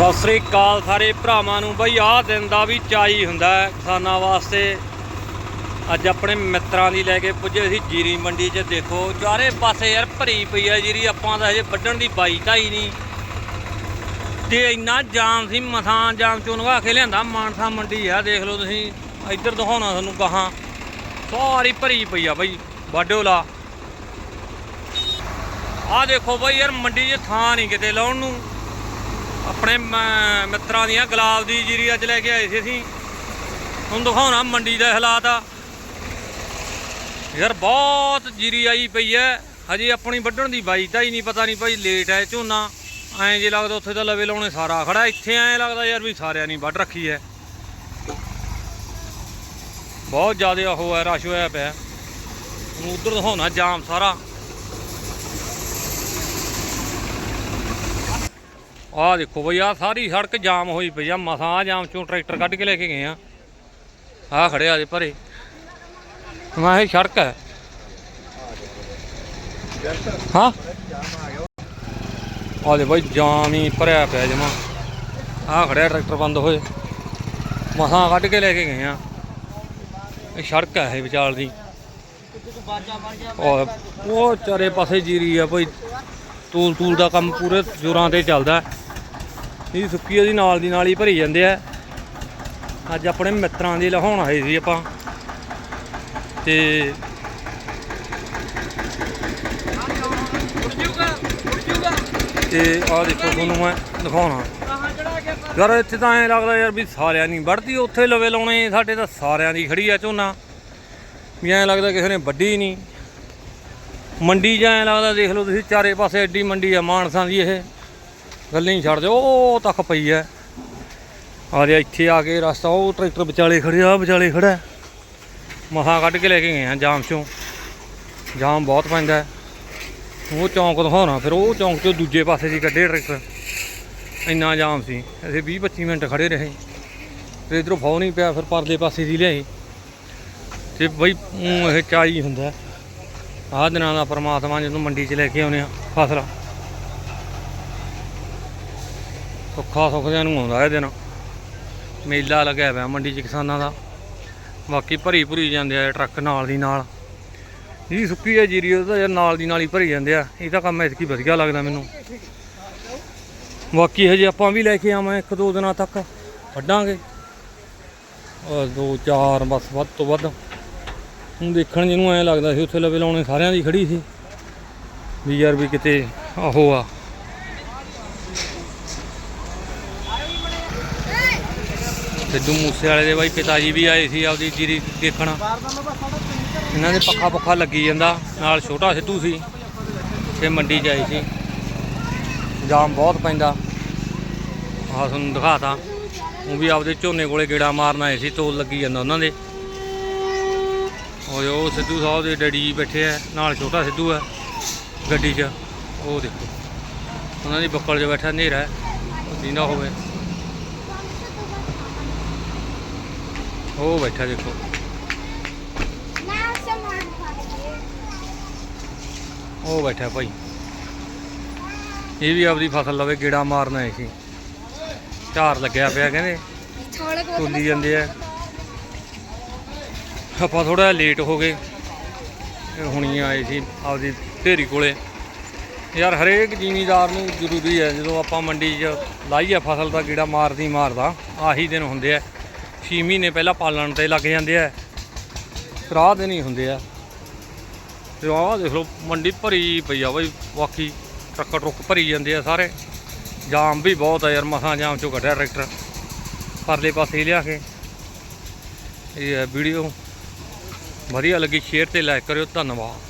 ਸਤਿ ਸ੍ਰੀ ਅਕਾਲ ਸਾਰੇ ਭਰਾਵਾਂ ਨੂੰ। ਬਈ, ਆਹ ਦਿਨ ਦਾ ਵੀ ਚਾਹੀ ਹੁੰਦਾ ਕਿਸਾਨਾਂ ਵਾਸਤੇ। ਅੱਜ ਆਪਣੇ ਮਿੱਤਰਾਂ ਦੀ ਲੈ ਕੇ ਪੁੱਜੇ ਸੀ ਜੀਰੀ ਮੰਡੀ 'ਚ। ਦੇਖੋ, ਚਾਰੇ ਪਾਸੇ ਯਾਰ ਭਰੀ ਪਈ ਆ ਜੀਰੀ। ਆਪਾਂ ਤਾਂ ਹਜੇ ਵੱਢਣ ਦੀ ਬਾਈ ਤਾਂ ਹੀ ਨਹੀਂ। ਤੇ ਇੰਨਾ ਜਾਮ ਸੀ ਮਥਾਂ ਜਾਮ ਚੋਂ ਨਗਾ ਕੇ ਲਿਆਂਦਾ ਮਾਨਸਾ ਮੰਡੀ ਆ। ਦੇਖ ਲਓ ਤੁਸੀਂ, ਇੱਧਰ ਦਿਖਾਉਣਾ ਤੁਹਾਨੂੰ ਕਹਾਂ ਸਾਰੀ ਭਰੀ ਪਈ ਆ ਬਈ ਵਾਢੋ ਲਾ ਆਹ ਦੇਖੋ ਬਈ ਯਾਰ, ਮੰਡੀ 'ਚ ਥਾਂ ਨਹੀਂ ਕਿਤੇ ਲਾਉਣ ਨੂੰ। ਆਪਣੇ ਮ- ਮਿੱਤਰਾਂ ਦੀਆਂ ਗੁਲਾਬ ਦੀ ਜੀਰੀ ਅੱਜ ਲੈ ਕੇ ਆਏ ਸੀ ਅਸੀਂ। ਹੁਣ ਦਿਖਾਉਣਾ ਮੰਡੀ ਦਾ ਹਾਲਾਤ ਆ। ਯਾਰ ਬਹੁਤ ਜੀਰੀ ਆਈ ਪਈ ਐ। ਹਜੇ ਆਪਣੀ ਵੱਢਣ ਦੀ ਬਾਈ ਤਾਂ ਹੀ ਨਹੀਂ ਪਤਾ ਨਹੀਂ ਭਾਈ ਲੇਟ ਐ ਝੋਨਾ। ਐਂ ਜੇ ਲੱਗਦਾ ਉੱਥੇ ਤਾਂ ਲਵੇ ਲਾਉਣੇ ਸਾਰਾ ਖੜਾ। ਇੱਥੇ ਐਂ ਲੱਗਦਾ ਯਾਰ ਵੀ ਸਾਰਿਆਂ ਨਹੀਂ ਵੱਢ ਰੱਖੀ ਐ। ਬਹੁਤ ਜ਼ਿਆਦਾ ਉਹ ਹੈ ਰਸ਼ ਹੋਇਆ ਪਿਆ। ਹੁਣ ਉਧਰ ਦਿਖਾਉਣਾ ਜਾਮ ਸਾਰਾ। ਆਹ ਦੇਖੋ ਬਈ, ਆਹ ਸਾਰੀ ਸੜਕ ਜਾਮ ਹੋਈ ਪਈ ਆ, ਮਸਾਂ ਆਹ ਜਾਮ ਚੋਂ ਟਰੈਕਟਰ ਕੱਢ ਕੇ ਲੈ ਕੇ ਗਏ ਆ। ਆਹ ਖੜਿਆ ਦੇ ਭਰੇ। ਮੈਂ ਇਹ ਸੜਕ ਹੈ। ਹਾਂ? ਆਹ ਦੇ ਬਈ, ਜਾਮ ਹੀ ਭਰਿਆ ਪਿਆ ਜਮਾ। ਆਹ ਖੜਿਆ ਟਰੈਕਟਰ ਬੰਦ ਹੋਏ। ਮਸਾਂ ਕੱਢ ਕੇ ਲੈ ਕੇ ਗਏ ਆ। ਇਹ ਸੜਕ ਹੈ ਇਹ ਵਿਚਾਲ ਦੀ। ਉਹ ਉਹ ਚਾਰੇ ਪਾਸੇ ਜੀਰੀ ਆ ਬਈ। ਤੂਲ ਤੂਲ ਦਾ ਕੰਮ ਪੂਰੇ ਜ਼ੋਰਾਂ ਤੇ ਚੱਲਦਾ। ਇਹ ਸੁੱਕੀ ਉਹਦੀ ਨਾਲ ਦੀ ਨਾਲ ਹੀ ਭਰੀ ਜਾਂਦੇ ਆ। ਅੱਜ ਆਪਣੇ ਮਿੱਤਰਾਂ ਦੀ ਲਹਾਉਣ ਆਏ ਸੀ ਆਪਾਂ। ਤੇ ਤੇ ਆਹ ਦੇਖੋ ਤੁਹਾਨੂੰ ਮੈਂ ਦਿਖਾਉਣਾ। ਯਾਰ ਇੱਥੇ ਤਾਂ ਐਂ ਲੱਗਦਾ ਯਾਰ ਵੀ ਸਾਰਿਆਂ ਨਹੀਂ ਵੜਦੀ ਉੱਥੇ ਲਵੇ ਲਾਉਣੇ, ਸਾਡੇ ਤਾਂ ਸਾਰਿਆਂ ਦੀ ਖੜੀ ਆ ਝੋਨਾ। ਵੀ ਐਂ ਲੱਗਦਾ ਕਿਸੇ ਨੇ ਵੱਢੀ ਨਹੀਂ ਮੰਡੀ 'ਚ ਐਂ ਲੱਗਦਾ ਦੇਖ ਲਓ ਤੁਸੀਂ, ਚਾਰੇ ਪਾਸੇ ਐਡੀ ਮੰਡੀ ਆ, ਮਾਨਸਾ ਦੀ ਇਹ। ਗੱਲਾਂ ਹੀ ਛੱਡ ਦਿਓ ਉਹ ਤੱਕ ਪਈ ਐ। ਆ ਰਿਹਾ ਇੱਥੇ ਆ ਕੇ ਰਸਤਾ, ਉਹ ਟਰੈਕਟਰ ਵਿਚਾਲੇ ਖੜਿਆ ਵਿਚਾਲੇ ਖੜਾ ਮਸਾਂ ਕੱਢ ਕੇ ਲੈ ਕੇ ਗਏ ਆ ਜਾਮ ਚੋਂ। ਜਾਮ ਬਹੁਤ ਪੈਂਦਾ ਉਹ ਚੌਂਕ ਦਿਖਾਉਣਾ, ਫਿਰ ਉਹ ਚੌਂਕ ਚੋਂ ਦੂਜੇ ਪਾਸੇ ਦੀ ਕੱਢੇ ਟਰੈਕਟਰ। ਇੰਨਾ ਜਾਮ ਸੀ, ਅਸੀਂ 20 25 ਮਿੰਟ ਖੜੇ ਰਹੇ। ਫਿਰ ਇਧਰੋਂ ਫੌ ਨਹੀਂ ਪਿਆ, ਫਿਰ ਪਰਲੇ ਪਾਸੇ ਦੀ ਲਿਆਏ ਤੇ ਬਈ, ਊਂ ਇਹ ਚਾਈ ਹੁੰਦਾ ਆਹ ਦਿਨਾਂ ਦਾ ਪਰਮਾਤਮਾ ਜਦੋਂ ਮੰਡੀ 'ਚ ਲੈ ਕੇ ਆਉਂਦੇ ਆ, ਫਸਲ। ਸੁੱਖਾ ਸੁੱਖਦਿਆਂ ਨੂੰ ਆਉਂਦਾ ਇਹ ਦਿਨ। ਮੇਲਾ ਲੱਗਿਆ ਹੋਇਆ ਮੰਡੀ 'ਚ ਕਿਸਾਨਾਂ ਦਾ। ਬਾਕੀ ਭਰੀ ਭਰੀ ਜਾਂਦੇ ਆ ਟਰੱਕ ਨਾਲ ਦੀ ਨਾਲ। ਜੀ ਸੁੱਕੀ ਹੈ ਜੀਰੀ ਉਹ ਤਾਂ ਯਾਰ ਨਾਲ ਦੀ ਨਾਲ ਹੀ ਭਰੀ ਜਾਂਦੇ ਆ। ਇਹ ਤਾਂ ਕੰਮ ਐਤਕੀ ਵਧੀਆ ਲੱਗਦਾ ਮੈਨੂੰ। ਬਾਕੀ ਹਜੇ ਆਪਾਂ ਵੀ ਲੈ ਕੇ ਆਵਾਂ ਇੱਕ ਦੋ ਦਿਨਾਂ ਤੱਕ। ਵੱਢਾਂਗੇ। ਉਹ ਦੋ ਚਾਰ ਬਸ ਵੱਧ ਤੋਂ ਵੱਧ। ਹੁਣ ਦੇਖਣ ਜਿਹਨੂੰ ਐਂ ਲੱਗਦਾ ਸੀ, ਉੱਥੇ ਲਵੇ ਲਾਉਣੇ ਸਾਰਿਆਂ ਦੀ ਖੜੀ ਸੀ। ਵੀ ਯਾਰ ਵੀ ਕਿਤੇ ਆਹੋ ਆ। ਸਿੱਧੂ ਮੂਸੇ ਵਾਲੇ ਦੇ ਬਾਈ ਪਿਤਾ ਜੀ ਵੀ ਆਏ ਸੀ ਆਪਦੀ ਜੀਰੀ ਦੇਖਣ। ਇਹਨਾਂ ਦੇ ਪੱਖਾ ਪੱਖਾ ਲੱਗੀ ਜਾਂਦਾ, ਨਾਲ ਛੋਟਾ ਸਿੱਧੂ ਸੀ ਤੇ ਮੰਡੀ 'ਚ ਆਏ ਸੀ। ਜਾਮ ਬਹੁਤ ਪੈਂਦਾ। ਆਹ ਤੁਹਾਨੂੰ ਦਿਖਾਤਾ। ਉਹ ਵੀ ਆਪਦੇ ਝੋਨੇ ਕੋਲੇ ਗੇੜਾ ਮਾਰਨ ਆਏ ਸੀ, ਤੋਲ ਲੱਗੀ ਜਾਂਦਾ ਉਹਨਾਂ ਦੇ। ਉਹ ਸਿੱਧੂ ਸਾਹਿਬ ਦੇ ਡੈਡੀ ਜੀ ਬੈਠੇ ਆ, ਨਾਲ ਛੋਟਾ ਸਿੱਧੂ ਆ, ਗੱਡੀ 'ਚ। ਉਹ ਦੇਖੋ। ਉਹਨਾਂ ਦੀ ਬੱਕਲ 'ਚ ਬੈਠਾ ਹਨੇਰਾ ਹੈ ਦੀਨਾ ਹੋਵੇ। ਉਹ ਬੈਠਾ ਦੇਖੋ. ਉਹ ਬੈਠਾ ਭਾਈ। ਇਹ ਵੀ ਆਪਦੀ ਫਸਲ ਲਵੇ ਗੇੜਾ ਮਾਰਨ ਆਏ ਸੀ। ਝਾਰ ਲੱਗਿਆ ਪਿਆ ਕਹਿੰਦੇ। ਥੋੜੇ ਤੋਲੀ ਜਾਂਦੇ ਆ। ਆਪਾਂ ਥੋੜਾ ਲੇਟ ਹੋ ਗਏ। ਹੁਣੀ ਆਏ ਸੀ ਆਪਦੀ ਢੇਰੀ ਕੋਲੇ। ਯਾਰ ਹਰੇਕ ਜ਼ਿਮੀਦਾਰ ਨੂੰ ਜ਼ਰੂਰੀ ਹੈ ਜਦੋਂ ਆਪਾਂ ਮੰਡੀ 'ਚ ਲਾਈਏ ਫਸਲ ਦਾ ਕੀੜਾ ਮਾਰਦੀ ਮਾਰਦਾ ਆਹੀ ਦਿਨ ਹੁੰਦੇ ਆ। 6 ਮਹੀਨੇ ਪਹਿਲਾਂ ਪਾਲਣ ਤੇ ਲੱਗ ਜਾਂਦੇ ਆ। ਰਾਹ ਦੇ ਨਹੀਂ ਹੁੰਦੇ ਆ। ਤੇ ਆਹ ਦੇਖ ਲਓ, ਮੰਡੀ ਭਰੀ ਪਈ ਆ ਬਈ, ਬਾਕੀ ਟਰੱਕ ਟਰੁੱਕ ਭਰੀ ਜਾਂਦੇ ਆ ਸਾਰੇ। ਜਾਮ ਵੀ ਬਹੁਤ ਆ ਯਾਰ, ਮਸਾਂ ਜਾਮ ਚੋਂ ਕੱਢਿਆ ਟਰੈਕਟਰ। ਪਰਲੇ ਪਾਸੇ ਲਿਆ ਕੇ। ਇਹ ਹੈ ਵੀਡੀਓ। ਵਧੀਆ ਲੱਗੀ, ਸ਼ੇਅਰ ਤੇ ਲਾਈਕ ਕਰਿਓ, ਧੰਨਵਾਦ।